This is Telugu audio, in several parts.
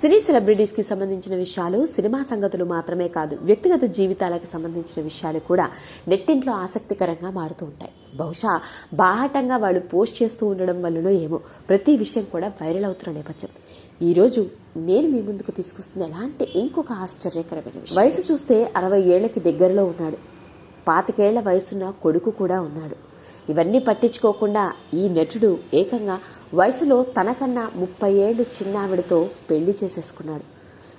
సినీ సెలబ్రిటీస్కి సంబంధించిన విషయాలు సినిమా సంగతులు మాత్రమే కాదు వ్యక్తిగత జీవితాలకు సంబంధించిన విషయాలు కూడా నెట్టింట్లో ఆసక్తికరంగా మారుతూ ఉంటాయి. బహుశా బాహటంగా వాళ్ళు పోస్ట్ చేస్తూ ఉండడం వల్లనో ఏమో ప్రతి విషయం కూడా వైరల్ అవుతున్న నేపథ్యం. ఈరోజు నేను మీ ముందుకు తీసుకొస్తున్న ఎలాంటి ఇంకొక ఆశ్చర్యకరమైన విషయం? వయసు చూస్తే అరవై ఏళ్ళకి దగ్గరలో ఉన్నాడు. పాతికేళ్ళ వయసున్న కొడుకు కూడా ఉన్నాడు. ఇవన్నీ పట్టించుకోకుండా ఈ నటుడు ఏకంగా వయసులో తనకన్నా ముప్పై ఏళ్ళు చిన్నావిడతో పెళ్ళి చేసేసుకున్నాడు.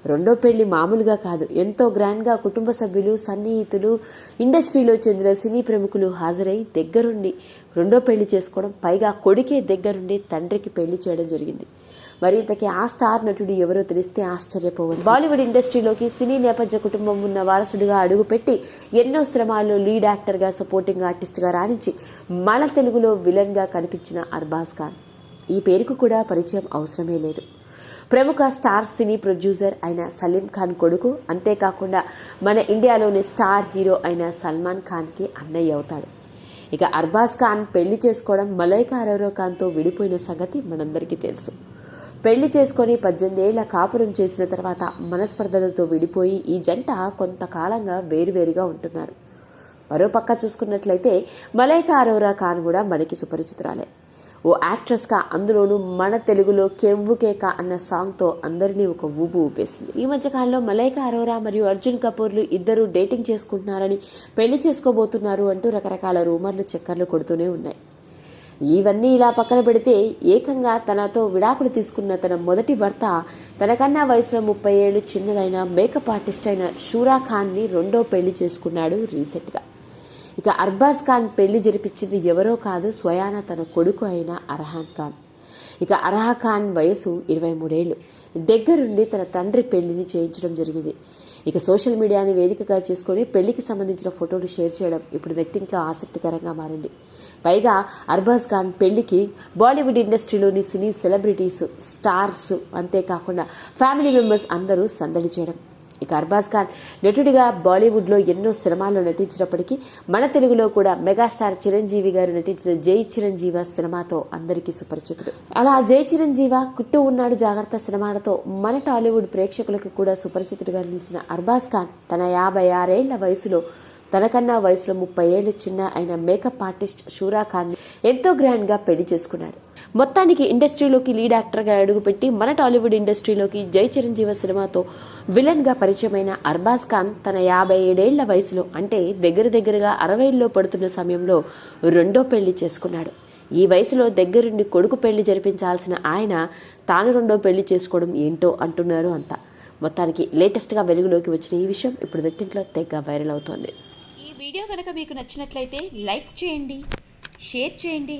రెండో పెళ్ళి మామూలుగా కాదు. ఎంతో గ్రాండ్గా కుటుంబ సభ్యులు సన్నిహితులు ఇండస్ట్రీలో చెందిన సినీ ప్రముఖులు హాజరై దగ్గరుండి రెండో పెళ్ళి చేసుకోవడం పైగా కొడుకే దగ్గరుండి తండ్రికి పెళ్ళి చేయడం జరిగింది. మరి ఇంతకీ ఆ స్టార్ నటుడు ఎవరో తెలిస్తే ఆశ్చర్యపోవచ్చు బాలీవుడ్ ఇండస్ట్రీలోకి సినీ నేపథ్య కుటుంబం ఉన్న వారసుడిగా అడుగుపెట్టి ఎన్నో శ్రమాల్లో లీడ్ యాక్టర్గా సపోర్టింగ్ ఆర్టిస్ట్గా రాణించి మన తెలుగులో విలన్గా కనిపించిన అర్బాజ్ ఖాన్. ఈ పేరుకు కూడా పరిచయం అవసరమే లేదు. ప్రముఖ స్టార్ సినీ ప్రొడ్యూసర్ అయిన సలీం ఖాన్ కొడుకు అంతేకాకుండా మన ఇండియాలోని స్టార్ హీరో అయిన సల్మాన్ ఖాన్కి అన్నయ్య అవుతాడు. ఇక అర్బాజ్ ఖాన్ పెళ్ళి చేసుకోవడం మలైకా అరోరో ఖాన్తో విడిపోయిన సంగతి మనందరికీ తెలుసు. పెళ్ళి చేసుకొని పద్దెనిమిదేళ్ళ కాపురం చేసిన తర్వాత మనస్పర్ధలతో విడిపోయి ఈ జంట కొంతకాలంగా వేరువేరుగా ఉంటున్నారు. మరోపక్క చూసుకున్నట్లయితే మలైకా అరోరా ఖాన్ కూడా మనకి సుపరిచితురాలే. ఓ యాక్ట్రెస్గా అందులోనూ మన తెలుగులో కేవ్వుకేక అన్న సాంగ్తో అందరినీ ఒక ఊపు ఊపేసింది. ఈ మధ్యకాలంలో మలైక మలైకా అరోరా మరియు అర్జున్ కపూర్లు ఇద్దరు డేటింగ్ చేసుకుంటున్నారని పెళ్ళి చేసుకోబోతున్నారు అంటూ రకరకాల రూమర్లు చక్కర్లు కొడుతూనే ఉన్నాయి. ఇవన్నీ ఇలా పక్కన పెడితే ఏకంగా తనతో విడాకులు తీసుకున్న తన మొదటి భర్త తనకన్నా వయసులో ముప్పై ఏళ్ళు చిన్నదైన మేకప్ ఆర్టిస్ట్ అయిన షూరా ఖాన్ని రెండో పెళ్ళి చేసుకున్నాడు రీసెంట్గా ఇక అర్బాజ్ ఖాన్ పెళ్ళి జరిపించింది ఎవరో కాదు స్వయాన తన కొడుకు అయిన అర్హాన్ ఖాన్. ఇక అర్హా ఖాన్ వయసు ఇరవై మూడేళ్ళు దగ్గరుండి తన తండ్రి పెళ్ళిని చేయించడం జరిగింది. ఇక సోషల్ మీడియాని వేదికగా చేసుకొని పెళ్ళికి సంబంధించిన ఫోటోలు షేర్ చేయడం ఇప్పుడు నెట్టింట్లో ఆసక్తికరంగా మారింది. పైగా అర్బాజ్ ఖాన్ పెళ్ళికి బాలీవుడ్ ఇండస్ట్రీలోని సినీ సెలబ్రిటీస్ స్టార్స్ అంతేకాకుండా ఫ్యామిలీ మెంబర్స్ అందరూ సందడి చేయడం. ఇక అర్బాజ్ ఖాన్ నటుడిగా బాలీవుడ్లో ఎన్నో సినిమాల్లో నటించినప్పటికీ మన తెలుగులో కూడా మెగాస్టార్ చిరంజీవి గారు నటించిన జై చిరంజీవ సినిమాతో అందరికీ సుపరిచితుడు. అలా జై చిరంజీవ కుట్టు ఉన్నాడు జాగ్రత్త సినిమాలతో మన టాలీవుడ్ ప్రేక్షకులకు కూడా సుపరిచితుడిగా నిలిచిన అర్బాజ్ ఖాన్ తన యాభై ఆరేళ్ళ వయసులో తనకన్నా వయసులో ముప్పై ఏళ్ళు చిన్న అయిన మేకప్ ఆర్టిస్ట్ షూరా ఖాన్ ఎంతో గ్రాండ్గా పెళ్ళి చేసుకున్నాడు. మొత్తానికి ఇండస్ట్రీలోకి లీడ్ యాక్టర్గా అడుగుపెట్టి మన టాలీవుడ్ ఇండస్ట్రీలోకి జై చిరంజీవ సినిమాతో విలన్గా పరిచయమైన అర్బాజ్ ఖాన్ తన యాభై ఏడేళ్ళ వయసులో అంటే దగ్గర దగ్గరగా అరవైల్లో పడుతున్న సమయంలో రెండో పెళ్ళి చేసుకున్నాడు. ఈ వయసులో దగ్గరుండి కొడుకు పెళ్ళి జరిపించాల్సిన ఆయన తాను రెండో పెళ్ళి చేసుకోవడం ఏంటో అంటున్నారు అంతా. మొత్తానికి లేటెస్ట్గా వెలుగులోకి వచ్చిన ఈ విషయం ఇప్పుడు వ్యక్తింట్లో తెగ వైరల్ అవుతోంది. ఈ వీడియో కనుక మీకు నచ్చినట్లయితే లైక్ చేయండి షేర్ చేయండి.